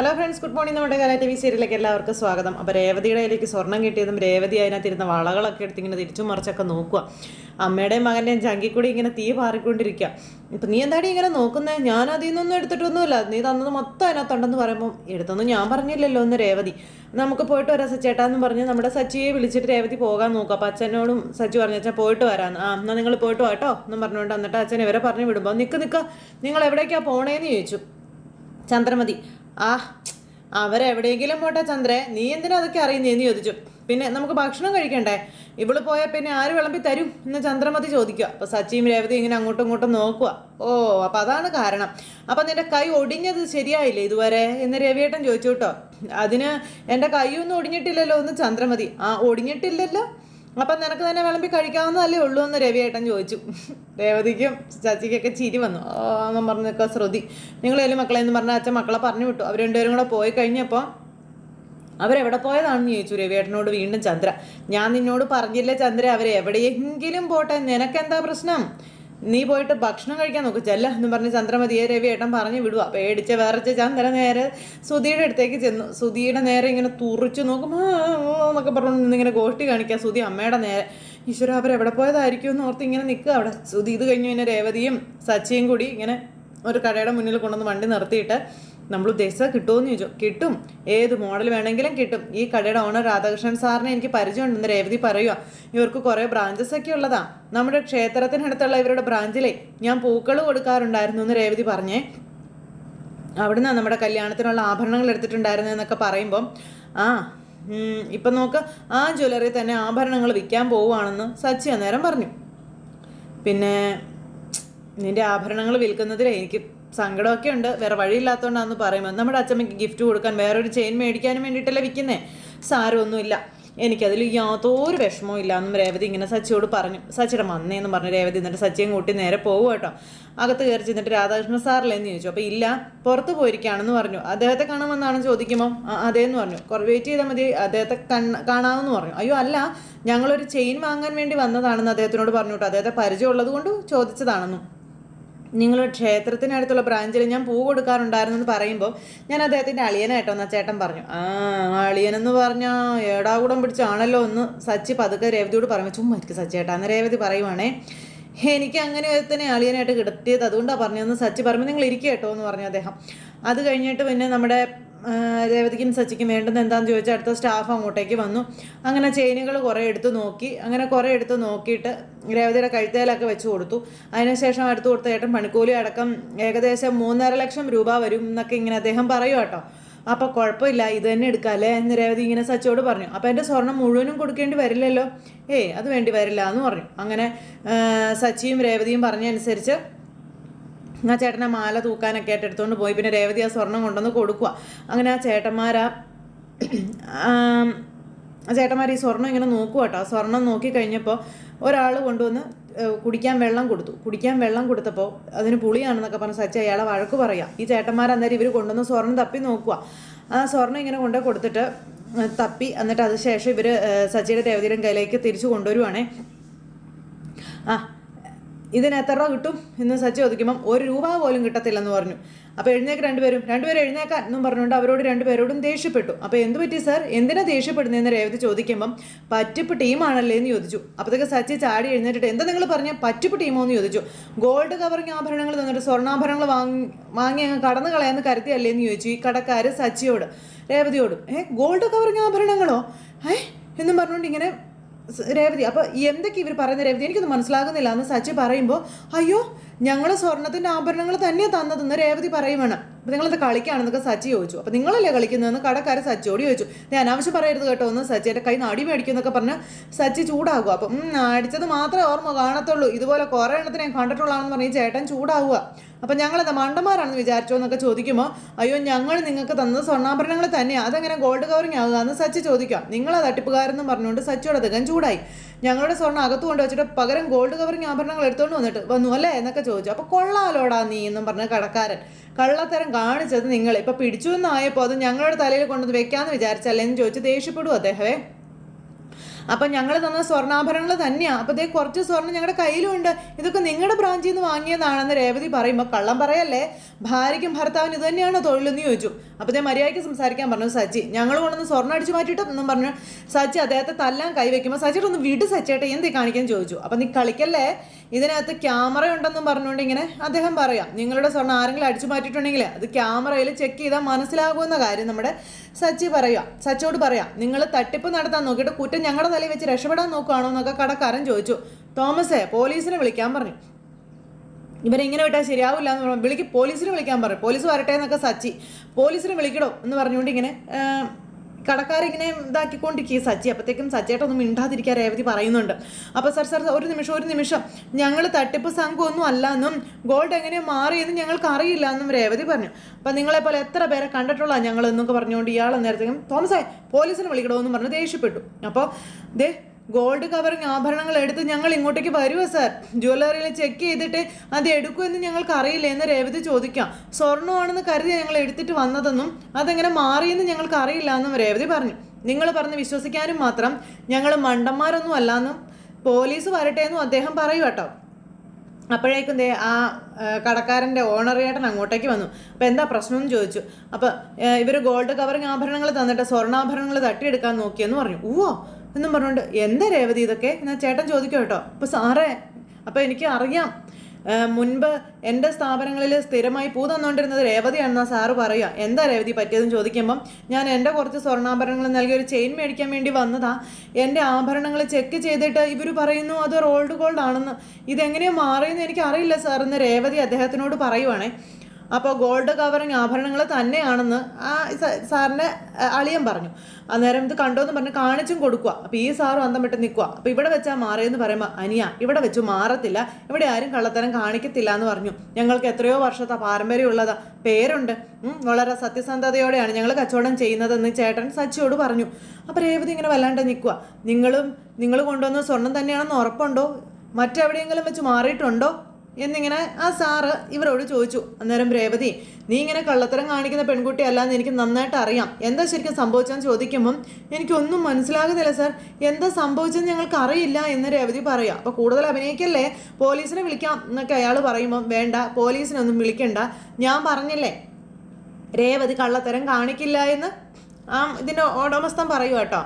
Hello friends good morning നമ്മുടെ കലാ T V സീരിയലിലേക്ക് എല്ലാവർക്കും സ്വാഗതം. അപ്പോൾ രേവതിയുടെ കയ്യിലേക്ക് സ്വർണം കിട്ടിയതും രേവതി അതിനകത്തിരുന്ന വളകളൊക്കെ എടുത്ത് ഇങ്ങനെ തിരിച്ചും മറിച്ചൊക്കെ നോക്കുക അമ്മയുടെയും മകന്റെയും ചങ്കിൽ കൂടി ഇങ്ങനെ തീ പാറിക്കൊണ്ടിരിക്കുക ഇപ്പം നീ എന്താടി ഇങ്ങനെ നോക്കുന്നത് ഞാൻ അതിൽ നിന്നൊന്നും എടുത്തിട്ടൊന്നുമില്ല. നീ തന്നത് മൊത്തം അതിനകത്തുണ്ടെന്ന് പറയുമ്പോൾ എടുത്തൊന്നും ഞാൻ പറഞ്ഞില്ലല്ലോ ഒന്ന് രേവതി. നമുക്ക് പോയിട്ട് വരാം സച്ചേട്ടാന്ന് പറഞ്ഞ് നമ്മുടെ സച്ചിയെ വിളിച്ചിട്ട് രേവതി പോകാൻ നോക്കുക അപ്പം അച്ഛനോടും സച്ചി പറഞ്ഞു അച്ഛൻ പോയിട്ട് വരാമെന്ന് ആ എന്നാൽ നിങ്ങൾ പോയിട്ട് വാട്ടോ എന്നും പറഞ്ഞുകൊണ്ട് എന്നിട്ട് അച്ഛൻ ഇവരെ പറഞ്ഞു വിടുമ്പോൾ നിൽക്ക് നിൽക്കുക നിങ്ങൾ എവിടേക്കാണ് പോണേന്ന് ചോദിച്ചു. ചന്ദ്രമതി ആ അവരെവിടെയെങ്കിലും പോട്ടെ ചന്ദ്രെ. നീ എന്തിനാ അതൊക്കെ അറിയുന്നേന്ന് ചോദിച്ചു. പിന്നെ നമുക്ക് ഭക്ഷണം കഴിക്കണ്ടേ? ഇവൾ പോയാൽ പിന്നെ ആര് വിളമ്പി തരും എന്ന് ചന്ദ്രമതി ചോദിക്കുക. അപ്പൊ സച്ചിയും രേവതി ഇങ്ങനെ അങ്ങോട്ടും ഇങ്ങോട്ടും നോക്കുക. ഓ അപ്പൊ അതാണ് കാരണം. അപ്പൊ നിന്റെ കൈ ഒടിഞ്ഞത് ശരിയായില്ലേ ഇതുവരെ? എന്ന് രവിയേട്ടൻ ചോദിച്ചു കേട്ടോ. അതിന് എന്റെ കൈയൊന്നും ഒടിഞ്ഞിട്ടില്ലല്ലോ എന്ന് ചന്ദ്രമതി. ആ ഒടിഞ്ഞിട്ടില്ലല്ലോ? അപ്പം നിനക്ക് തന്നെ വിളമ്പി കഴിക്കാവുന്നതല്ലേ ഉള്ളൂ എന്ന് രവിയേട്ടൻ ചോദിച്ചു. രേവതിക്കും ചാച്ചിക്കൊക്കെ ചിരി വന്നു. എന്നും പറഞ്ഞൊക്കെ ശ്രുതി. നിങ്ങളേലും മക്കളെ എന്ന് പറഞ്ഞാൽ അച്ഛൻ മക്കളെ പറഞ്ഞു വിട്ടു. അവർ രണ്ടുപേരും കൂടെ പോയി കഴിഞ്ഞപ്പോൾ അവരെവിടെ പോയതാണെന്ന് ചോദിച്ചു രവിയേട്ടനോട് വീണ്ടും ചന്ദ്ര. ഞാൻ നിന്നോട് പറഞ്ഞില്ലേ ചന്ദ്ര അവരെവിടെയെങ്കിലും പോട്ടെ. നിനക്കെന്താ പ്രശ്നം? നീ പോയിട്ട് ഭക്ഷണം കഴിക്കാൻ നോക്ക് ചെല്ല എന്ന് പറഞ്ഞ് ചന്ദ്രമതിയെ രവി ഏട്ടൻ പറഞ്ഞു വിടുക പേടിച്ച വേറച്ച ചന്ദ്ര നേരെ സുധിയുടെ അടുത്തേക്ക് ചെന്നു. സുധിയുടെ നേരെ ഇങ്ങനെ തുറിച്ചു നോക്കും എന്നൊക്കെ പറഞ്ഞു ഇങ്ങനെ ഗോഷ്ടി കാണിക്കുക സുധി അമ്മയുടെ നേരെ ഈശ്വര അവരെവിടെ പോയതായിരിക്കും എന്ന് ഓർത്ത് ഇങ്ങനെ നിൽക്കുക. അവിടെ സുധി ഇത് കഴിഞ്ഞു പിന്നെ രേവതിയും സച്ചിയും കൂടി ഇങ്ങനെ ഒരു കടയുടെ മുന്നിൽ കൊണ്ടുവന്ന് വണ്ടി നിർത്തിയിട്ട് നമ്മൾ ഉദ്ദേശിച്ചത് കിട്ടുമെന്ന് ചോദിച്ചു. കിട്ടും. ഏത് മോഡൽ വേണമെങ്കിലും കിട്ടും. ഈ കടയുടെ ഓണർ രാധാകൃഷ്ണൻ സാറിനെ എനിക്ക് പരിചയമുണ്ടെന്ന് രേവതി പറയുക ഇവർക്ക് കുറേ ബ്രാഞ്ചസ് ഒക്കെ ഉള്ളതാ. നമ്മുടെ ക്ഷേത്രത്തിനടുത്തുള്ള ഇവരുടെ ബ്രാഞ്ചിലേ ഞാൻ പൂക്കൾ കൊടുക്കാറുണ്ടായിരുന്നു എന്ന് രേവതി പറഞ്ഞേ. അവിടുന്ന് നമ്മുടെ കല്യാണത്തിനുള്ള ആഭരണങ്ങൾ എടുത്തിട്ടുണ്ടായിരുന്നു എന്നൊക്കെ പറയുമ്പം ആ ഇപ്പം നോക്ക് ആ ജ്വല്ലറി തന്നെ ആഭരണങ്ങൾ വിൽക്കാൻ പോവുകയാണെന്ന് സച്ചി അന്നേരം പറഞ്ഞു. പിന്നെ നിന്റെ ആഭരണങ്ങൾ വിൽക്കുന്നതിൽ എനിക്ക് സങ്കടമൊക്കെ ഉണ്ട്. വേറെ വഴിയില്ലാത്തതുകൊണ്ടാന്ന് പറയുമ്പോൾ നമ്മുടെ അച്ഛമ്മയ്ക്ക് ഗിഫ്റ്റ് കൊടുക്കാൻ വേറൊരു ചെയിൻ മേടിക്കാനും വേണ്ടിയിട്ടല്ലേ വിൽക്കുന്നേ സാരമൊന്നുമില്ല. എനിക്കതിൽ യാതൊരു വിഷമവും ഇല്ല. എന്നും രേവതി ഇങ്ങനെ സച്ചിയോട് പറഞ്ഞു. സച്ചിയുടെ മന്നേന്ന് പറഞ്ഞു രേവതി എന്നിട്ട് സച്ചിയും കൂട്ടി നേരെ പോകും കേട്ടോ. അകത്ത് കയറി ചെന്നിട്ട് രാധാകൃഷ്ണ സാറിലെന്ന് ചോദിച്ചു. അപ്പോൾ ഇല്ല പുറത്ത് പോയിരിക്കുകയാണെന്ന് പറഞ്ഞു. അദ്ദേഹത്തെ കാണാമെന്നാണ് ചോദിക്കുമ്പോൾ "ആ, അതേന്ന് പറഞ്ഞു. കുറേ വെയിറ്റ് ചെയ്താൽ മതി. അദ്ദേഹത്തെ കാണാമെന്ന് പറഞ്ഞു. അയ്യോ അല്ല. ഞങ്ങളൊരു ചെയിൻ വാങ്ങാൻ വേണ്ടി വന്നതാണെന്ന് അദ്ദേഹത്തിനോട് പറഞ്ഞു കേട്ടോ. അദ്ദേഹത്തെ പരിചയമുള്ളത് കൊണ്ട് ചോദിച്ചതാണെന്നും. നിങ്ങൾ ക്ഷേത്രത്തിനടുത്തുള്ള ബ്രാഞ്ചിൽ ഞാൻ പൂ കൊടുക്കാറുണ്ടായിരുന്നു എന്ന് പറയുമ്പോൾ ഞാൻ അദ്ദേഹത്തിന്റെ അളിയനായിട്ടോ എന്നാ ചേട്ടൻ പറഞ്ഞു. ആ അളിയനെന്ന് പറഞ്ഞാൽ ഏടാകൂടം പിടിച്ചാണല്ലോ ഒന്ന് സച്ചി പതുക്കെ രേവതിയോട് പറഞ്ഞു. ചുമ്മാ ഇരിക്കും സച്ചേട്ടാ എന്ന് രേവതി പറയുവാണേ എനിക്ക് അങ്ങനെ തന്നെ അളിയനായിട്ട് കിടത്തിയത് അതുകൊണ്ടാണ് പറഞ്ഞതെന്ന് സച്ചി പറഞ്ഞു. നിങ്ങൾ ഇരിക്കേട്ടോ കേട്ടോ എന്ന് പറഞ്ഞു അദ്ദേഹം. അത് കഴിഞ്ഞിട്ട് പിന്നെ നമ്മുടെ രേവതിക്കും സച്ചിക്കും വേണ്ടത് എന്താണെന്ന് ചോദിച്ചാൽ അടുത്ത സ്റ്റാഫ് അങ്ങോട്ടേക്ക് വന്നു. അങ്ങനെ ചെയിനുകൾ കുറേ എടുത്ത് നോക്കി. അങ്ങനെ കുറേ എടുത്ത് നോക്കിയിട്ട് രേവതിയുടെ കഴുത്തേലൊക്കെ വെച്ച് കൊടുത്തു. അതിനുശേഷം അടുത്ത് കൊടുത്ത ഏട്ടൻ പണിക്കൂലി അടക്കം ഏകദേശം മൂന്നര ലക്ഷം രൂപ വരും എന്നൊക്കെ ഇങ്ങനെ അദ്ദേഹം പറയും കേട്ടോ. അപ്പോൾ കുഴപ്പമില്ല ഇത് തന്നെ എടുക്കാമല്ലേ എന്ന് രേവതി ഇങ്ങനെ സച്ചിയോട് പറഞ്ഞു. അപ്പോൾ എന്റെ സ്വർണം മുഴുവനും കൊടുക്കേണ്ടി വരില്ലല്ലോ. ഏയ് അത് വേണ്ടി വരില്ല എന്ന് പറഞ്ഞു. അങ്ങനെ സച്ചിയും രേവതിയും പറഞ്ഞനുസരിച്ച് ആ ചേട്ടനെ മാല തൂക്കാനൊക്കെ ആയിട്ട് എടുത്തുകൊണ്ട് പോയി. പിന്നെ രേവതി ആ സ്വർണം കൊണ്ടുവന്ന് കൊടുക്കുക അങ്ങനെ ആ ചേട്ടന്മാരാ ചേട്ടന്മാർ ഈ സ്വർണം ഇങ്ങനെ നോക്കുക കേട്ടോ സ്വർണം നോക്കി കഴിഞ്ഞപ്പോൾ ഒരാൾ കൊണ്ടുവന്ന് കുടിക്കാൻ വെള്ളം കൊടുത്തു. കുടിക്കാൻ വെള്ളം കൊടുത്തപ്പോൾ അതിന് പുളിയാണെന്നൊക്കെ പറഞ്ഞ് സച്ച അയാളെ വഴക്ക് പറയാം. ഈ ചേട്ടന്മാർ അന്നേരം ഇവർ കൊണ്ടുവന്ന് സ്വർണം തപ്പി നോക്കുക ആ സ്വർണം ഇങ്ങനെ കൊണ്ടു കൊടുത്തിട്ട് തപ്പി. എന്നിട്ട് അതിനുശേഷം ശേഷം ഇവർ സച്ചിയുടെ രേവതിയുടെ കയ്യിലേക്ക് തിരിച്ചു കൊണ്ടുവരുവാണേ. ആ ഇതിന് എത്ര രൂപ കിട്ടും എന്ന് സച്ചി ചോദിക്കുമ്പം ഒരു രൂപ പോലും കിട്ടത്തില്ലെന്ന് പറഞ്ഞു. അപ്പോൾ എഴുന്നേക്ക് രണ്ടുപേരും രണ്ടുപേരും എഴുന്നേക്കാൻ എന്നും പറഞ്ഞുകൊണ്ട് അവരോട് രണ്ടുപേരോടും ദേഷ്യപ്പെട്ടു. അപ്പോൾ എന്ത് പറ്റി സാർ? എന്തിനാ ദേഷ്യപ്പെടുന്നതെന്ന് രേവതി ചോദിക്കുമ്പം പറ്റിപ്പ് ടീമാണല്ലേ എന്ന് ചോദിച്ചു. അപ്പോഴത്തേക്ക് സച്ചി ചാടി എഴുന്നേറ്റിട്ട് എന്താ നിങ്ങൾ പറഞ്ഞ? പറ്റിപ്പ് ടീമോ എന്ന് ചോദിച്ചു. ഗോൾഡ് കവറിങ് ആഭരണങ്ങൾ തന്നിട്ട് സ്വർണാഭരണങ്ങൾ വാങ്ങി വാങ്ങി അങ്ങ് കടന്നു കളയാന്ന് കരുതിയല്ലേ എന്ന് ചോദിച്ചു ഈ കടക്കാർ സച്ചിയോട് രേവതിയോട്. ഏഹ് ഗോൾഡ് കവറിങ് ആഭരണങ്ങളോ? ഏഹ് എന്നും പറഞ്ഞുകൊണ്ട് ഇങ്ങനെ രേവതി അപ്പോൾ എന്തൊക്കെ ഇവർ പറയുന്ന രേവതി? എനിക്കൊന്നും മനസ്സിലാകുന്നില്ല. എന്ന് സച്ചി പറയുമ്പോൾ അയ്യോ ഞങ്ങൾ സ്വർണത്തിന്റെ ആഭരണങ്ങൾ തന്നെയാണ് തന്നതെന്ന് രേവതി പറയുവാണ്. അപ്പോൾ നിങ്ങളത് കളിക്കുകയാണെന്നൊക്കെ സച്ചി ചോദിച്ചു. അപ്പോൾ നിങ്ങളല്ലേ കളിക്കുന്നതെന്ന് കടക്കാരൻ സച്ചിയോട് ചോദിച്ചു. ഞാൻ അനാവശ്യം പറയരുത് കേട്ടോ. ഒന്ന് സച്ചിയുടെ കൈ നടി മേടിക്കുമെന്നൊക്കെ പറഞ്ഞ് സച്ചി ചൂടാകുക അപ്പം അടിച്ചത് മാത്രമേ ഓർമ്മ കാണത്തുള്ളൂ. ഇതുപോലെ കുറേ എണ്ണത്തിന് കണ്ടിട്ടുള്ളതാണെന്ന് പറഞ്ഞ് ചേട്ടൻ ചൂടാവുക അപ്പം ഞങ്ങളെന്താ മണ്ടന്മാരാണെന്ന് വിചാരിച്ചോ എന്നൊക്കെ ചോദിക്കുമ്പോൾ അയ്യോ ഞങ്ങൾ നിങ്ങൾക്ക് തന്ന സ്വർണാഭരണങ്ങൾ തന്നെയാണ് അതെങ്ങനെ ഗോൾഡ് കവറിങ് ആകുക എന്ന് സച്ചി ചോദിക്കാം. നിങ്ങളാ തട്ടിപ്പുകാരെന്ന് പറഞ്ഞുകൊണ്ട് സച്ചോട് അധികം ചൂടായി. ഞങ്ങളുടെ സ്വർണം അകത്ത് കൊണ്ട് വെച്ചിട്ട് പകരം ഗോൾഡ് കവറിങ് ആഭരണങ്ങൾ എടുത്തുകൊണ്ട് വന്നിട്ട് വന്നു അല്ലേ? എന്നൊക്കെ ചോദിച്ചു. അപ്പോൾ കൊള്ളാലോടാ നീ എന്നും പറഞ്ഞ കടക്കാരൻ കള്ളത്തരം കാണിച്ചത് നിങ്ങൾ. ഇപ്പം പിടിച്ചു എന്നായപ്പോൾ അത് ഞങ്ങളുടെ തലയിൽ കൊണ്ടുവന്ന് വെക്കാമെന്ന് വിചാരിച്ചല്ലേ? എന്ന് ചോദിച്ച് ദേഷ്യപ്പെടും അദ്ദേഹമേ. അപ്പം ഞങ്ങൾ തന്ന സ്വർണാഭരണങ്ങൾ തന്നെയാണ് അപ്പോൾ ഇതേ കുറച്ച് സ്വർണം ഞങ്ങളുടെ കയ്യിലുണ്ട്. ഇതൊക്കെ നിങ്ങളുടെ ബ്രാഞ്ചിൽ നിന്ന് വാങ്ങിയതാണെന്ന് രേവതി പറയുമ്പോൾ കള്ളം പറയല്ലേ? ഭാര്യയ്ക്കും ഭർത്താവിന് ഇത് തന്നെയാണോ തൊഴിലെന്ന് ചോദിച്ചു. അപ്പോൾ ഇതേ മര്യാദയ്ക്ക് സംസാരിക്കാൻ പറഞ്ഞു സച്ചി. ഞങ്ങൾ കൊണ്ടൊന്ന് സ്വർണം അടിച്ചു മാറ്റിയിട്ട് എന്നും പറഞ്ഞു. സച്ചി അദ്ദേഹത്തെ തല്ലാൻ കൈവയ്ക്കുമ്പോൾ സച്ചിയുടെ ഒന്ന് വിട് സച്ചേട്ടെ എന്തേ കാണിക്കാൻ ചോദിച്ചു. അപ്പം നീ കളിക്കല്ലേ? ഇതിനകത്ത് ക്യാമറ ഉണ്ടെന്നും പറഞ്ഞുകൊണ്ട് ഇങ്ങനെ അദ്ദേഹം പറയാം. നിങ്ങളുടെ സ്വർണം ആരെങ്കിലും അടിച്ചു മാറ്റിയിട്ടുണ്ടെങ്കിൽ അത് ക്യാമറയിൽ ചെക്ക് ചെയ്താൽ മനസ്സിലാകുമെന്ന കാര്യം നമ്മുടെ സച്ചി പറയുക സച്ചോട് പറയാം നിങ്ങൾ തട്ടിപ്പ് നടത്താൻ നോക്കിയിട്ട് കുറ്റം ഞങ്ങളുടെ തലയിൽ വെച്ച് രക്ഷപ്പെടാൻ നോക്കുകയാണോ എന്നൊക്കെ കടക്കാരൻ ചോദിച്ചു. തോമസേ പോലീസിനെ വിളിക്കാൻ പറഞ്ഞു. ഇവരെ ഇങ്ങനെ വിട്ടാൽ ശരിയാവില്ല എന്ന് പറഞ്ഞു. വിളിക്ക് പോലീസിനെ വിളിക്കാൻ പറയും പോലീസ് വരട്ടെ എന്നൊക്കെ സച്ചി പോലീസിനെ വിളിക്കണോ എന്ന് പറഞ്ഞുകൊണ്ട് ഇങ്ങനെ കടക്കാരിങ്ങനെ ഇതാക്കിക്കൊണ്ടിരിക്കുക സച്ചി അപ്പോഴത്തേക്കും സച്ചേട്ടൊന്നും മിണ്ടാതിരിക്കാൻ രേവതി പറയുന്നുണ്ട്. അപ്പോൾ സർ സർ ഒരു നിമിഷം ഒരു നിമിഷം. ഞങ്ങൾ തട്ടിപ്പ് സംഘമൊന്നും അല്ല എന്നും ഗോൾഡ് എങ്ങനെയോ മാറിയെന്ന് ഞങ്ങൾക്ക് അറിയില്ല എന്നും രേവതി പറഞ്ഞു. അപ്പം നിങ്ങളെപ്പോലെ എത്ര പേരെ കണ്ടിട്ടുള്ള ഞങ്ങൾ എന്നൊക്കെ പറഞ്ഞുകൊണ്ട് ഇയാൾ നേരത്തേക്കും തോമസേ പോലീസിനെ വിളിക്കണമെന്ന് പറഞ്ഞ് ദേഷ്യപ്പെട്ടു. അപ്പോൾ ദേ ഗോൾഡ് കവറിങ് ആഭരണങ്ങൾ എടുത്ത് ഞങ്ങൾ ഇങ്ങോട്ടേക്ക് വരുമോ സാർ ജ്വല്ലറിയിൽ ചെക്ക് ചെയ്തിട്ട് അത് എടുക്കുമെന്ന് ഞങ്ങൾക്ക് അറിയില്ല എന്ന് രേവതി ചോദിക്കാം. സ്വർണമാണെന്ന് കരുതി ഞങ്ങൾ എടുത്തിട്ട് വന്നതെന്നും അതെങ്ങനെ മാറിയെന്ന് ഞങ്ങൾക്ക് അറിയില്ല എന്നും രേവതി പറഞ്ഞു. നിങ്ങൾ പറഞ്ഞ് വിശ്വസിക്കാനും മാത്രം ഞങ്ങൾ മണ്ടന്മാരൊന്നും അല്ലാന്നും പോലീസ് വരട്ടെ എന്നും അദ്ദേഹം പറയൂ കേട്ടോ. അപ്പോഴേക്കും ദേ ആ കടക്കാരന്റെ ഓണറിയേട്ടൻ അങ്ങോട്ടേക്ക് വന്നു. അപ്പോൾ എന്താ പ്രശ്നം എന്ന് ചോദിച്ചു. അപ്പോൾ ഇവർ ഗോൾഡ് കവറിങ് ആഭരണങ്ങൾ തന്നിട്ട് സ്വർണാഭരണങ്ങൾ തട്ടിയെടുക്കാൻ നോക്കിയെന്ന് പറഞ്ഞു. ഊവോ എന്നും പറഞ്ഞുകൊണ്ട് എന്താ രേവതി ഇതൊക്കെ? എന്നാൽ ചേട്ടൻ ചോദിക്കും കേട്ടോ. അപ്പോൾ സാറേ അപ്പോൾ എനിക്ക് അറിയാം. മുൻപ് എന്റെ സ്ഥാപനങ്ങളിൽ സ്ഥിരമായി പൂ തന്നുകൊണ്ടിരുന്നത് രേവതിയാണെന്നാ സാറ് പറയുക. എന്താ രേവതി പറ്റിയതെന്ന് ചോദിക്കുമ്പം ഞാൻ എന്റെ കുറച്ച് സ്വർണാഭരണങ്ങൾ നൽകി ഒരു ചെയിൻ മേടിക്കാൻ വേണ്ടി വന്നതാ. എന്റെ ആഭരണങ്ങൾ ചെക്ക് ചെയ്തിട്ട് ഇവർ പറയുന്നു അത് റോൾഡ് ഗോൾഡ് ആണെന്ന്. ഇതെങ്ങനെയാണ് മാറിയെന്ന് എനിക്ക് അറിയില്ല സാർ. എന്ന് രേവതി അദ്ദേഹത്തിനോട് പറയുവാണേ. അപ്പോൾ ഗോൾഡ് കവറിങ് ആഭരണങ്ങൾ തന്നെയാണെന്ന് ആ സാറിന്റെ അളിയൻ പറഞ്ഞു. അന്നേരം ഇത് കണ്ടോ എന്ന് പറഞ്ഞ് കാണിച്ചും കൊടുക്കുക അപ്പോൾ ഈ സാറും അന്തം വിട്ട് നിൽക്കുക അപ്പോൾ ഇവിടെ വെച്ചാൽ മാറിയെന്ന് പറയുമ്പോൾ അനിയ ഇവിടെ വെച്ച് മാറത്തില്ല. ഇവിടെ ആരും കള്ളത്തരം കാണിക്കത്തില്ല എന്ന് പറഞ്ഞു. ഞങ്ങൾക്ക് എത്രയോ വർഷത്തെ പാരമ്പര്യമുള്ളതാ. പേരുണ്ട്. വളരെ സത്യസന്ധതയോടെയാണ് ഞങ്ങൾ കച്ചവടം ചെയ്യുന്നതെന്ന് ചേട്ടൻ സച്ചിയോട് പറഞ്ഞു. അപ്പോൾ രേവതി ഇങ്ങനെ വല്ലാണ്ട് നിൽക്കുക നിങ്ങളും നിങ്ങൾ കൊണ്ടുവന്ന സ്വർണം തന്നെയാണെന്ന് ഉറപ്പുണ്ടോ? മറ്റെവിടെയെങ്കിലും വെച്ച് മാറിയിട്ടുണ്ടോ? എന്നിങ്ങനെ ആ സാറ് ഇവരോട് ചോദിച്ചു അന്നേരം രേവതി നീ ഇങ്ങനെ കള്ളത്തരം കാണിക്കുന്ന പെൺകുട്ടി അല്ലാന്ന് എനിക്ക് നന്നായിട്ട് അറിയാം. എന്താ ശരിക്കും സംഭവിച്ചെന്ന് ചോദിക്കുമ്പം എനിക്കൊന്നും മനസ്സിലാകുന്നില്ല സാർ. എന്താ സംഭവിച്ചെന്ന് ഞങ്ങൾക്ക് അറിയില്ല എന്ന് രേവതി പറയാം അപ്പോൾ കൂടുതൽ അഭിനയിക്കല്ലേ? പോലീസിനെ വിളിക്കാം എന്നൊക്കെ അയാൾ പറയുമ്പം വേണ്ട പോലീസിനൊന്നും വിളിക്കണ്ട. ഞാൻ പറഞ്ഞില്ലേ? രേവതി കള്ളത്തരം കാണിക്കില്ല എന്ന്? ആ ഇതിന്റെ ഉടമസ്ഥൻ പറയൂ കേട്ടോ.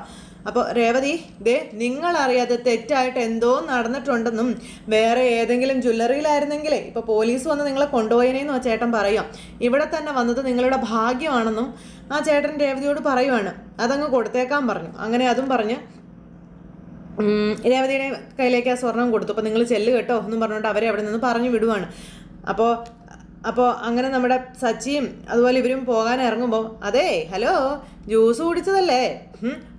അപ്പോൾ രേവതി ദേ നിങ്ങളറിയാതെ തെറ്റായിട്ട് എന്തോ നടന്നിട്ടുണ്ടെന്നും വേറെ ഏതെങ്കിലും ജ്വല്ലറിയിലായിരുന്നെങ്കിലേ ഇപ്പോൾ പോലീസ് വന്ന് നിങ്ങളെ കൊണ്ടുപോയനെന്നും ആ ചേട്ടൻ പറയാം. ഇവിടെ തന്നെ വന്നത് നിങ്ങളുടെ ഭാഗ്യമാണെന്നും ആ ചേട്ടൻ രേവതിയോട് പറയുവാണ്. അതങ്ങ് കൊടുത്തേക്കാൻ പറഞ്ഞു. അങ്ങനെ അതും പറഞ്ഞ് രേവതിയുടെ കയ്യിലേക്ക് ആ സ്വർണം കൊടുത്തു. അപ്പോൾ നിങ്ങൾ ചെല്ല് കേട്ടോ എന്നും പറഞ്ഞുകൊണ്ട് അവരെ അവിടെ നിന്ന് പറഞ്ഞു വിടുവാണ്. അപ്പോൾ അപ്പോൾ അങ്ങനെ നമ്മുടെ സച്ചിയും അതുപോലെ ഇവരും പോകാൻ ഇറങ്ങുമ്പോൾ അതേ ഹലോ ജ്യൂസ് കുടിച്ചതല്ലേ?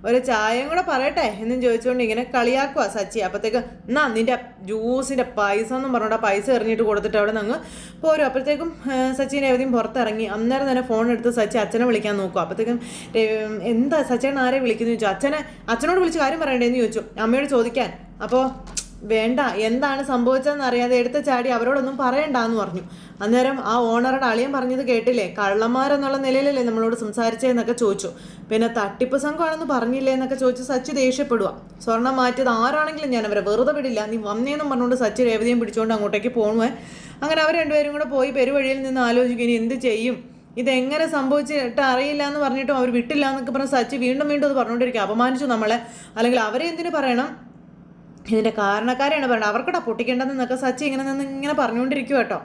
ഒരു ചായയും കൂടെ പറയട്ടെ എന്നും ചോദിച്ചുകൊണ്ട് ഇങ്ങനെ കളിയാക്കുക സച്ചി. അപ്പോഴത്തേക്ക് എന്നാ നിന്റെ ജ്യൂസിന്റെ പൈസ എന്നും പറഞ്ഞോണ്ട് ആ പൈസ എറിഞ്ഞിട്ട് കൊടുത്തിട്ട് അവിടെ നിന്ന് പോരും. അപ്പോഴത്തേക്കും സച്ചിൻ രേവതിയും പുറത്തിറങ്ങി. അന്നേരം തന്നെ ഫോൺ എടുത്ത് സച്ചി അച്ഛനെ വിളിക്കാൻ നോക്കും. അപ്പോഴത്തേക്കും എന്താ സച്ചേട്ടൻ ആരെ വിളിക്കുന്നു ചോദിച്ചു. അച്ഛനെ അച്ഛനോട് വിളിച്ച് കാര്യം പറയണ്ടേന്ന് ചോദിച്ചു. അമ്മയോട് ചോദിക്കാൻ. അപ്പോൾ വേണ്ട എന്താണ് സംഭവിച്ചതെന്ന് അറിയാതെ എടുത്ത ചാടി അവരോടൊന്നും പറയണ്ട എന്ന് പറഞ്ഞു. അന്നേരം ആ ഓണറുടെ അളിയൻ പറഞ്ഞത് കേട്ടില്ലേ? കള്ളന്മാരെന്നുള്ള നിലയിലല്ലേ നമ്മളോട് സംസാരിച്ചതെന്നൊക്കെ ചോദിച്ചു. പിന്നെ തട്ടിപ്പ് സംഘമാണെന്ന് പറഞ്ഞില്ലേ എന്നൊക്കെ ചോദിച്ച് സച്ചി ദേഷ്യപ്പെടുക സ്വർണം മാറ്റിയത് ആരാണെങ്കിലും ഞാൻ അവരെ വെറുതെ വിടില്ല. നീ വന്നേന്നും പറഞ്ഞുകൊണ്ട് സച്ചി രേവതിയും പിടിച്ചുകൊണ്ട് അങ്ങോട്ടേക്ക് പോണുവേ. അങ്ങനെ അവർ രണ്ടുപേരും കൂടെ പോയി പെരുവഴിയിൽ നിന്ന് ആലോചിക്കും ഇനി എന്ത് ചെയ്യും? ഇതെങ്ങനെ സംഭവിച്ചിട്ട് അറിയില്ല എന്ന് പറഞ്ഞിട്ടും അവർ വിട്ടില്ല എന്നൊക്കെ പറഞ്ഞ് സച്ചി വീണ്ടും വീണ്ടും അത് പറഞ്ഞുകൊണ്ടിരിക്കുക അപമാനിച്ചു നമ്മളെ. അല്ലെങ്കിൽ അവരെ എന്തിനു പറയണം? ഇതിന്റെ കാരണക്കാരെയാണ് പറയുന്നത് അവർക്കടാ പൊട്ടിക്കേണ്ടതെന്നൊക്കെ സച്ചി ഇങ്ങനെ നിന്ന് ഇങ്ങനെ പറഞ്ഞുകൊണ്ടിരിക്കുക കേട്ടോ.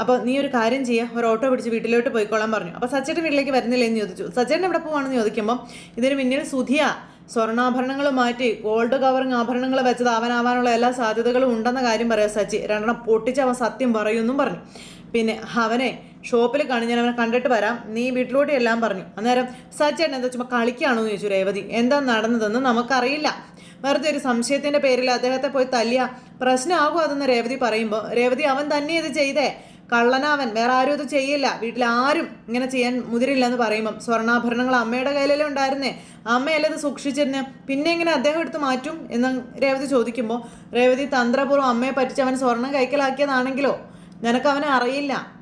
അപ്പോൾ നീ ഒരു കാര്യം ചെയ്യുക ഒരു ഓട്ടോ പിടിച്ച് വീട്ടിലോട്ട് പോയിക്കോളാൻ പറഞ്ഞു. അപ്പോൾ സച്ചേട്ടൻ വീട്ടിലേക്ക് വരുന്നില്ല എന്ന് ചോദിച്ചു. സച്ചേട്ടൻ എവിടെ പോവാണെന്ന് ചോദിക്കുമ്പോൾ ഇതിന് പിന്നിൽ സുധിയ സ്വർണാഭരണങ്ങൾ മാറ്റി ഗോൾഡ് കവറിങ് ആഭരണങ്ങൾ വെച്ചത് അവനാവാനുള്ള എല്ലാ സാധ്യതകളും ഉണ്ടെന്ന കാര്യം പറയാം സച്ചി. രണ്ടെണ്ണം പൊട്ടിച്ച് അവൻ സത്യം പറയുമെന്നും പറഞ്ഞു. പിന്നെ അവനെ ഷോപ്പിൽ കാണി ഞാൻ അവനെ കണ്ടിട്ട് വരാം. നീ വീട്ടിലോട്ട് എല്ലാം പറഞ്ഞു. അന്നേരം സച്ചേട്ടൻ എന്താ ചുമ്മാ കളിക്കുകയാണോ എന്ന് ചോദിച്ചു രേവതി. എന്താ നടന്നതെന്ന് നമുക്കറിയില്ല. വെറുതെ ഒരു സംശയത്തിന്റെ പേരിൽ അദ്ദേഹത്തെ പോയി തല്ലിയ പ്രശ്നമാകും അതെന്ന് രേവതി പറയുമ്പോൾ രേവതി അവൻ തന്നെ ഇത് ചെയ്തേ. കള്ളനാവൻ വേറെ ആരും ഇത് ചെയ്യില്ല. വീട്ടിൽ ആരും ഇങ്ങനെ ചെയ്യാൻ മുതിരില്ല എന്ന് പറയുമ്പം സ്വർണാഭരണങ്ങൾ അമ്മയുടെ കയ്യിലല്ലേ ഉണ്ടായിരുന്നേ? അമ്മയല്ലേ ഇത് സൂക്ഷിച്ചിരുന്ന്? പിന്നെ എങ്ങനെ അദ്ദേഹം എടുത്ത് മാറ്റും എന്ന് രേവതി ചോദിക്കുമ്പോൾ രേവതി തന്ത്രപൂർവം അമ്മയെ പറ്റിച്ച് അവൻ സ്വർണം കൈക്കലാക്കിയതാണെങ്കിലോ? നിനക്ക് അവനെ അറിയില്ല.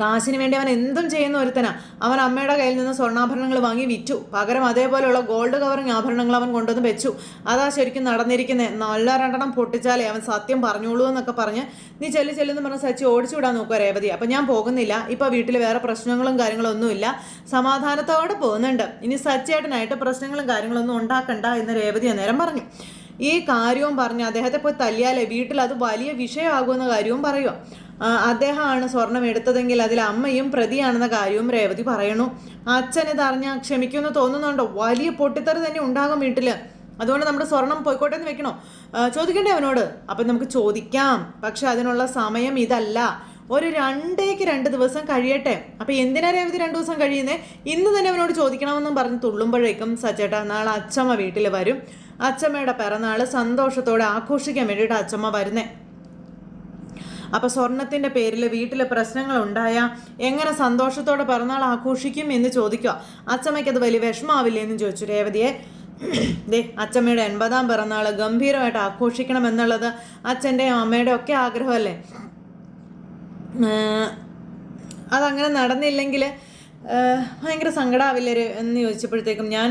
കാശിന് വേണ്ടി അവൻ എന്തും ചെയ്യുന്ന ഒരുത്തനാ. അവൻ അമ്മയുടെ കയ്യിൽ നിന്ന് സ്വർണാഭരണങ്ങൾ വാങ്ങി വിറ്റു. പകരം അതേപോലെയുള്ള ഗോൾഡ് കവറിങ് ആഭരണങ്ങൾ അവൻ കൊണ്ടുവന്ന് വെച്ചു. അതാ ശരിക്കും നടന്നിരിക്കുന്നത് നല്ല രണ്ടെണ്ണം പൊട്ടിച്ചാലേ അവൻ സത്യം പറഞ്ഞോളൂ എന്നൊക്കെ പറഞ്ഞ് നീ ചെല്ലു ചെല്ലെന്ന് പറഞ്ഞ് സച്ചി ഓടിച്ചു വിടാൻ നോക്കുക രേവതി. അപ്പം ഞാൻ പോകുന്നില്ല. ഇപ്പം വീട്ടിൽ വേറെ പ്രശ്നങ്ങളും കാര്യങ്ങളും ഒന്നുമില്ല സമാധാനത്തോടെ പോകുന്നുണ്ട്. ഇനി സച്ചിയേട്ടനായിട്ട് പ്രശ്നങ്ങളും കാര്യങ്ങളൊന്നും ഉണ്ടാക്കണ്ട എന്ന് രേവതി അന്നേരം പറഞ്ഞു. ഈ കാര്യവും പറഞ്ഞ് അദ്ദേഹത്തെ പോയി തല്ലിയാലേ വീട്ടിൽ അത് വലിയ വിഷയമാകുമെന്ന കാര്യവും പറയുക അദ്ദേഹമാണ് സ്വർണം എടുത്തതെങ്കിൽ അതിൽ അമ്മയും പ്രതിയാണെന്ന കാര്യവും രേവതി പറയണു. അച്ഛൻ ഇതറിഞ്ഞ ക്ഷമിക്കുമെന്ന് തോന്നുന്നുണ്ടോ? വലിയ പൊട്ടിത്തെറി തന്നെ ഉണ്ടാകും വീട്ടിൽ. അതുകൊണ്ട് നമ്മുടെ സ്വർണം പോയിക്കോട്ടെ എന്ന് വെക്കണോ? ചോദിക്കണ്ടേ അവനോട്? അപ്പം നമുക്ക് ചോദിക്കാം. പക്ഷെ അതിനുള്ള സമയം ഇതല്ല. ഒരു രണ്ടേക്ക് രണ്ട് ദിവസം കഴിയട്ടെ. അപ്പം എന്തിനാ രേവതി രണ്ട് ദിവസം കഴിയുന്നേ? ഇന്ന് തന്നെ അവനോട് ചോദിക്കണമെന്നും പറഞ്ഞ് തുള്ളുമ്പോഴേക്കും സച്ചേട്ട നാളെ അച്ചമ്മ വീട്ടിൽ വരും. അച്ചമ്മയുടെ പിറന്നാൾ സന്തോഷത്തോടെ ആഘോഷിക്കാൻ വേണ്ടിയിട്ട് അച്ചമ്മ വരുന്നേ. അപ്പൊ സ്വർണത്തിന്റെ പേരിൽ വീട്ടിൽ പ്രശ്നങ്ങൾ ഉണ്ടായ എങ്ങനെ സന്തോഷത്തോടെ പിറന്നാൾ ആഘോഷിക്കും എന്ന് ചോദിക്കുക. അച്ചമ്മയ്ക്ക് അത് വലിയ വിഷമാവില്ലേ എന്ന് ചോദിച്ചു രേവതിയെ. ദേ അച്ചമ്മയുടെ എൺപതാം പിറന്നാൾ ഗംഭീരമായിട്ട് ആഘോഷിക്കണം എന്നുള്ളത് അച്ഛന്റെയും അമ്മയുടെയും ഒക്കെ ആഗ്രഹമല്ലേ? അതങ്ങനെ നടന്നില്ലെങ്കിൽ ഭയങ്കര സങ്കടാവില്ലേ എന്ന് ചോദിച്ചപ്പോഴത്തേക്കും ഞാൻ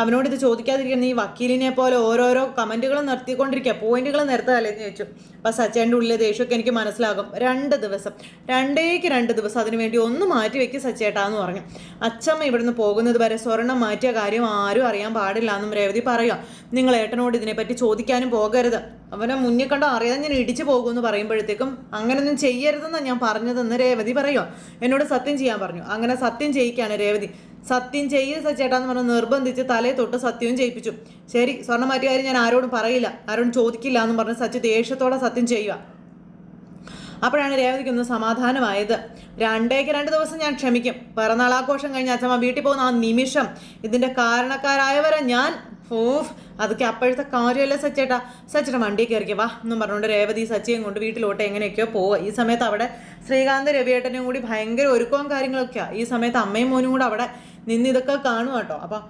അവനോട് ഇത് ചോദിക്കാതിരിക്കുന്ന ഈ വക്കീലിനെ പോലെ ഓരോരോ കമന്റുകളും നിർത്തിക്കൊണ്ടിരിക്കുക. പോയിന്റുകൾ നിർത്തതല്ലേ എന്ന് ചോദിച്ചു. അപ്പം സച്ചേന്റെ ഉള്ളിലെ ദേഷ്യമൊക്കെ എനിക്ക് മനസ്സിലാകും. രണ്ട് ദിവസം രണ്ടേക്ക് രണ്ട് ദിവസം അതിനുവേണ്ടി ഒന്ന് മാറ്റി വെക്ക് സച്ചേട്ടാ എന്ന് പറഞ്ഞു. അച്ഛമ്മ ഇവിടുന്ന് പോകുന്നത് വരെ സ്വർണം മാറ്റിയ കാര്യം ആരും അറിയാൻ പാടില്ല എന്നും രേവതി പറയുക നിങ്ങൾ ഏട്ടനോട് ഇതിനെപ്പറ്റി ചോദിക്കാനും പോകരുത്. അവനെ മുന്നിൽ കണ്ടോ? അറിയാതെ ഞാൻ ഇടിച്ചു പോകുമെന്ന് പറയുമ്പോഴത്തേക്കും അങ്ങനെയൊന്നും ചെയ്യരുതെന്നാണ് ഞാൻ പറഞ്ഞതെന്ന് രേവതി പറയുമോ എന്നോട് സത്യം ചെയ്യാൻ പറഞ്ഞു. അങ്ങനെ സത്യം ചെയ്യിക്കുകയാണ് രേവതി. സത്യം ചെയ്യ് സച്ചേട്ടാന്ന് പറഞ്ഞ് നിർബന്ധിച്ച് തലയെ തൊട്ട് സത്യവും ചെയ്യിപ്പിച്ചു. ശരി സ്വർണം മാറ്റിയ ഞാൻ ആരോടും പറയില്ല. ആരോടും ചോദിക്കില്ല എന്ന് പറഞ്ഞ് സച്ചു ദേഷ്യത്തോടെ സത്യം ചെയ്യുക. അപ്പോഴാണ് രേവതിക്കൊന്ന് സമാധാനമായത്. രണ്ടേക്ക് രണ്ട് ദിവസം ഞാൻ ക്ഷമിക്കും. പിറന്നാളാഘോഷം കഴിഞ്ഞ അച്ഛമ്മ വീട്ടിൽ പോകുന്ന ആ നിമിഷം ഇതിന്റെ കാരണക്കാരായവരെ ഞാൻ. ഓഫ് അതൊക്കെ അപ്പോഴത്തെ കാര്യമല്ല സച്ചേട്ടാ? സച്ചേട്ടൻ വണ്ടി കയറിക്കുക വാ. എന്നും പറഞ്ഞുകൊണ്ട് രേവതി സച്ചിയും കൊണ്ട് വീട്ടിലോട്ട് എങ്ങനെയൊക്കെയോ പോവുക ഈ സമയത്ത് അവിടെ ശ്രീകാന്ത് രവിയേട്ടനും കൂടി ഭയങ്കര ഒരുക്കവും കാര്യങ്ങളൊക്കെയാണ് ഈ സമയത്ത് അമ്മയും മോനും കൂടെ അവിടെ നിന്ന് ഇതൊക്കെ കാണുക കേട്ടോ. അപ്പോൾ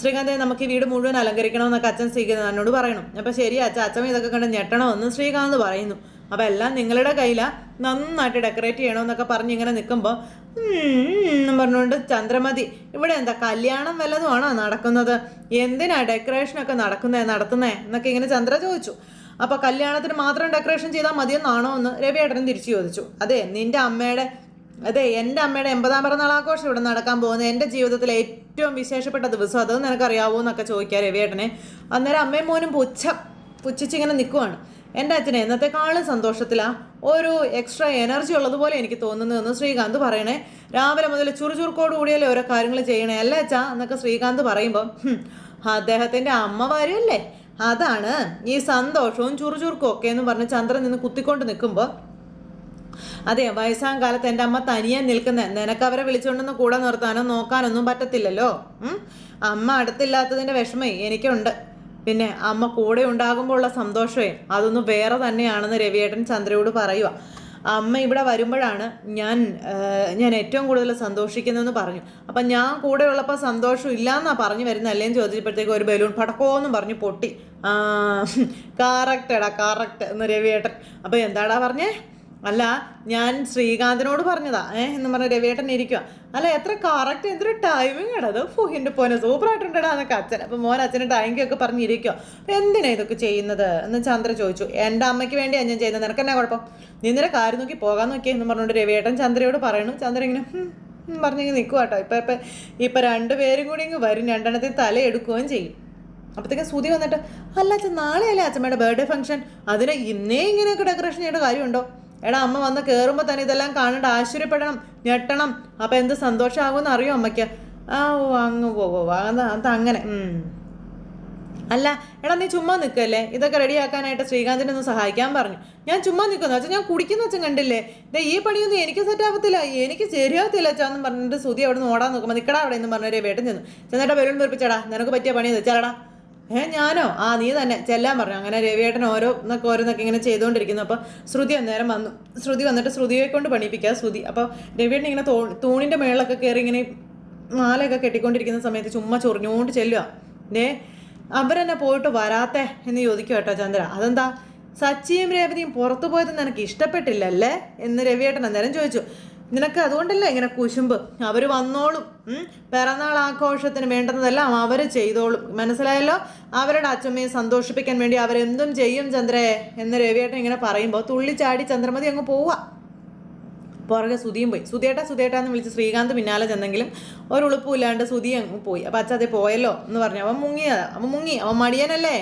ശ്രീകാന്തെ നമുക്ക് ഈ വീട് മുഴുവൻ അലങ്കരിക്കണമെന്നൊക്കെ അച്ഛൻ ശ്രീകാന്ത് എന്നോട് പറയണം അപ്പോൾ ശരി അച്ഛൻ അച്ഛൻ ഇതൊക്കെ കണ്ട് ഞെട്ടണമെന്ന് ശ്രീകാന്ത് പറയുന്നു. അപ്പോൾ എല്ലാം നിങ്ങളുടെ കയ്യിലാണ് നന്നായിട്ട് ഡെക്കറേറ്റ് ചെയ്യണമെന്നൊക്കെ പറഞ്ഞ് ഇങ്ങനെ നിൽക്കുമ്പോൾ എന്നും പറഞ്ഞുകൊണ്ട് ചന്ദ്രമതി ഇവിടെ എന്താ കല്യാണം വല്ലതുമാണോ നടക്കുന്നത് എന്തിനാ ഡെക്കറേഷൻ ഒക്കെ നടക്കുന്നേ നടത്തുന്നേ എന്നൊക്കെ ഇങ്ങനെ ചന്ദ്ര ചോദിച്ചു അപ്പോൾ കല്യാണത്തിന് മാത്രം ഡെക്കറേഷൻ ചെയ്താൽ മതിയെന്നാണോ എന്ന് രവിയേട്ടനും തിരിച്ചു ചോദിച്ചു അതെ നിന്റെ അമ്മയുടെ അതെ എന്റെ അമ്മയുടെ എൺപതാം പിറന്നാൾ ആഘോഷം ഇവിടെ നടക്കാൻ പോകുന്നത് എന്റെ ജീവിതത്തിലെ ഏറ്റവും വിശേഷപ്പെട്ട ദിവസം അത് നിനക്കറിയാവോ എന്നൊക്കെ ചോദിക്കുക രവിയേട്ടനെ അന്നേരം അമ്മയും മോനും പുച്ഛം പുച്ഛിച്ചിങ്ങനെ നിൽക്കുവാണ് എന്റെ അച്ഛനെ എന്നത്തെക്കാളും സന്തോഷത്തിലാ ഒരു എക്സ്ട്രാ എനർജി ഉള്ളതുപോലെ എനിക്ക് തോന്നുന്നു എന്ന് ശ്രീകാന്ത് പറയണേ. രാവിലെ മുതൽ ചുറുചുറുക്കോട് കൂടിയല്ലേ ഓരോ കാര്യങ്ങൾ ചെയ്യണേ. അല്ലേ അച്ഛാ? എന്നൊക്കെ ശ്രീകാന്ത് പറയുമ്പം അദ്ദേഹത്തിന്റെ അമ്മ വരുമല്ലേ അതാണ്. ഈ സന്തോഷവും ചുറുചുറുക്കും ഒക്കെ എന്ന് പറഞ്ഞ് ചന്ദ്രൻ നിന്ന് കുത്തിക്കൊണ്ട് നിൽക്കുമ്പോൾ അതെ വയസ്സാം കാലത്ത് എന്റെ അമ്മ തനിയെ നിൽക്കുന്ന. നിനക്ക് അവരെ വിളിച്ചുകൊണ്ടൊന്ന് കൂടെ നിർത്താനോ നോക്കാനൊന്നും പറ്റത്തില്ലല്ലോ. അമ്മ അടുത്തില്ലാത്തതിന്റെ വിഷമേ എനിക്കുണ്ട്. പിന്നെ അമ്മ കൂടെ ഉണ്ടാകുമ്പോൾ ഉള്ള സന്തോഷമേ. അതൊന്നും വേറെ തന്നെയാണെന്ന് രവിയേട്ടൻ ചന്ദ്രയോട് പറയുക അമ്മ ഇവിടെ വരുമ്പോഴാണ് ഞാൻ ഞാൻ ഏറ്റവും കൂടുതൽ സന്തോഷിക്കുന്നതെന്ന് പറഞ്ഞു. അപ്പം ഞാൻ കൂടെ ഉള്ളപ്പോൾ സന്തോഷം ഇല്ലയെന്നാണ് പറഞ്ഞു വരുന്നത്. അല്ലേന്ന് ചോദിച്ചപ്പോഴത്തേക്ക് ഒരു ബലൂൺ പടക്കോന്നും പറഞ്ഞു പൊട്ടി. കറക്റ്റടാ കറക്റ്റ് എന്ന് രവിയേട്ടൻ. അപ്പോൾ എന്താടാ പറഞ്ഞേ? അല്ല ഞാൻ ശ്രീകാന്തിനോട് പറഞ്ഞതാ. ഏഹ് എന്ന് പറഞ്ഞ രവിയേട്ടൻ ഇരിക്കുക അല്ല എത്ര കറക്റ്റ് എന്തൊരു ടൈമിംഗ് ഇടത് ഫുഹിന്റെ എന്റെ പോനെ സൂപ്പറായിട്ടുണ്ടടാ എന്നൊക്കെ അച്ഛൻ അപ്പം മോൻ അച്ഛന്റെ ടൈമിംഗ് ഒക്കെ പറഞ്ഞിരിക്കുക എന്തിനാ ഇതൊക്കെ ചെയ്യുന്നത്? എന്ന് ചന്ദ്ര ചോദിച്ചു. എന്റെ അമ്മയ്ക്ക് വേണ്ടിയാണ് ഞാൻ ചെയ്യുന്നത്. നിനക്ക് എന്നാ കുഴപ്പം? നീ കാര്യം നോക്കി പോകാൻ നോക്കിയേ എന്ന് പറഞ്ഞുകൊണ്ട് രവിയേട്ടൻ ചന്ദ്രയോട് പറയണു. ചന്ദ്ര ഇങ്ങനെ പറഞ്ഞിങ്ങനെ നിൽക്കുക കേട്ടോ ഇപ്പം ഇപ്പം ഇപ്പം രണ്ടുപേരും കൂടി ഇങ്ങ് വരും. രണ്ടെണ്ണത്തിൽ തലയെടുക്കുകയും ചെയ്യും. അപ്പോഴത്തേക്കും സുതി വന്നിട്ട് അല്ല അച്ഛൻ നാളെയല്ലേ അച്ഛമ്മയുടെ ബർത്ത്ഡേ ഫംഗ്ഷൻ അതിന് ഇന്നേ ഇങ്ങനെയൊക്കെ ഡെക്കറേഷൻ ചെയ്യേണ്ട കാര്യമുണ്ടോ? എടാ അമ്മ വന്ന് കയറുമ്പോൾ തന്നെ ഇതെല്ലാം കാണേണ്ട ആശ്ചര്യപ്പെടണം ഞെട്ടണം. അപ്പം എന്ത് സന്തോഷമാകുമെന്ന് അറിയോ അമ്മയ്ക്ക്? ആ ഓ അങ്ങ് ഓ അങ്ങനെ? അല്ല എടാ നീ ചുമ്മാ നിൽക്കല്ലേ ഇതൊക്കെ റെഡിയാക്കാനായിട്ട് ശ്രീകാന്തിനെ ഒന്ന് സഹായിക്കാൻ പറഞ്ഞു. ഞാൻ ചുമ്മാ നിൽക്കുന്നു അച്ഛൻ ഞാൻ കുടിക്കുന്ന അച്ഛൻ കണ്ടില്ലേ? ദേ ഈ പണിയൊന്നും എനിക്ക് സെറ്റ് ആവത്തില്ല. എനിക്ക് ശരിയാവത്തില്ല അച്ഛാന്ന് പറഞ്ഞിട്ട് സുതി അവിടെ നിന്ന് ഓടാൻ നോക്കുമ്പോൾ നിൽക്കടാ അവിടെ എന്ന് പറഞ്ഞൊരു വേട്ടൻ ചെന്നു. ചെന്നിട്ട് വെള്ളം തെറിപ്പിച്ചടാ നിനക്ക് പറ്റിയ പണി വെച്ചാടാ ഏ ഞാനോ? ആ നീ തന്നെ. ചെല്ലാൻ പറഞ്ഞു. അങ്ങനെ രവിയേട്ടൻ ഓരോ എന്നൊക്കെ ഓരോന്നൊക്കെ ഇങ്ങനെ ചെയ്തുകൊണ്ടിരിക്കുന്നു അപ്പോൾ ശ്രുതി അന്നേരം വന്നു. ശ്രുതി വന്നിട്ട് ശ്രുതിയെ കൊണ്ട് പണിയിപ്പിക്കുക ശ്രുതി. അപ്പോൾ രവിയേട്ടൻ ഇങ്ങനെ തോ തൂണിന്റെ മേളിലൊക്കെ കയറി ഇങ്ങനെ മാലയൊക്കെ കെട്ടിക്കൊണ്ടിരിക്കുന്ന സമയത്ത് ചുമ്മാ ചൊറിഞ്ഞുകൊണ്ട് ചെല്ലുക ദേ അവരെന്നെ പോയിട്ട് വരാത്തെ എന്ന് ചോദിക്കും കേട്ടോ ചന്ദ്ര. അതെന്താ? സച്ചിയും രേവതിയും പുറത്തു പോയത് നിനക്ക് ഇഷ്ടപ്പെട്ടില്ലല്ലേ? എന്ന് രവിയേട്ടൻ അന്നേരം ചോദിച്ചു. നിനക്ക് അതുകൊണ്ടല്ലേ ഇങ്ങനെ കുശുമ്പ്? അവർ വന്നോളും. പിറന്നാൾ ആഘോഷത്തിന് വേണ്ടുന്നതെല്ലാം അവർ ചെയ്തോളും. മനസ്സിലായല്ലോ? അവരുടെ അച്ഛമ്മയെ സന്തോഷിപ്പിക്കാൻ വേണ്ടി അവരെന്തും ചെയ്യും ചന്ദ്രേ എന്ന് രവിയേട്ടൻ ഇങ്ങനെ പറയുമ്പോൾ തുള്ളിച്ചാടി ചന്ദ്രമതി അങ്ങ് പോവുക പുറകെ സുതിയും പോയി. സുതിയേട്ട സുധിയേട്ടാ എന്ന് വിളിച്ച് ശ്രീകാന്ത് പിന്നാലെ ചെന്നെങ്കിലും ഒരു ഉളുപ്പുമില്ലാണ്ട് സുതി അങ്ങ് പോയി. അപ്പം അച്ഛാതെ പോയല്ലോ എന്ന് പറഞ്ഞു. അവൻ മുങ്ങിയതാ. അവൻ മുങ്ങി. അവൻ മടിയനല്ലേ?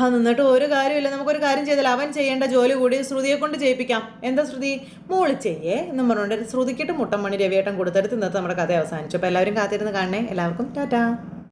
ആ നിന്നിട്ട് ഒരു കാര്യമില്ല നമുക്കൊരു കാര്യം ചെയ്താൽ അവൻ ചെയ്യേണ്ട ജോലി കൂടി ശ്രുതിയെ കൊണ്ട് ചെയ്യിപ്പിക്കാം. എന്താ ശ്രുതി? മോൾ ചെയ്യേ എന്നും പറഞ്ഞുകൊണ്ട് ശ്രുതിക്കിട്ട് മുട്ടമണി രവിയേട്ടം കൊടുത്തെടുത്ത് ഇന്നത്തെ നമ്മുടെ കഥ അവസാനിച്ചു. അപ്പോൾ എല്ലാവരും കാത്തിരുന്ന് കാണണേ. എല്ലാവർക്കും ടാറ്റാ.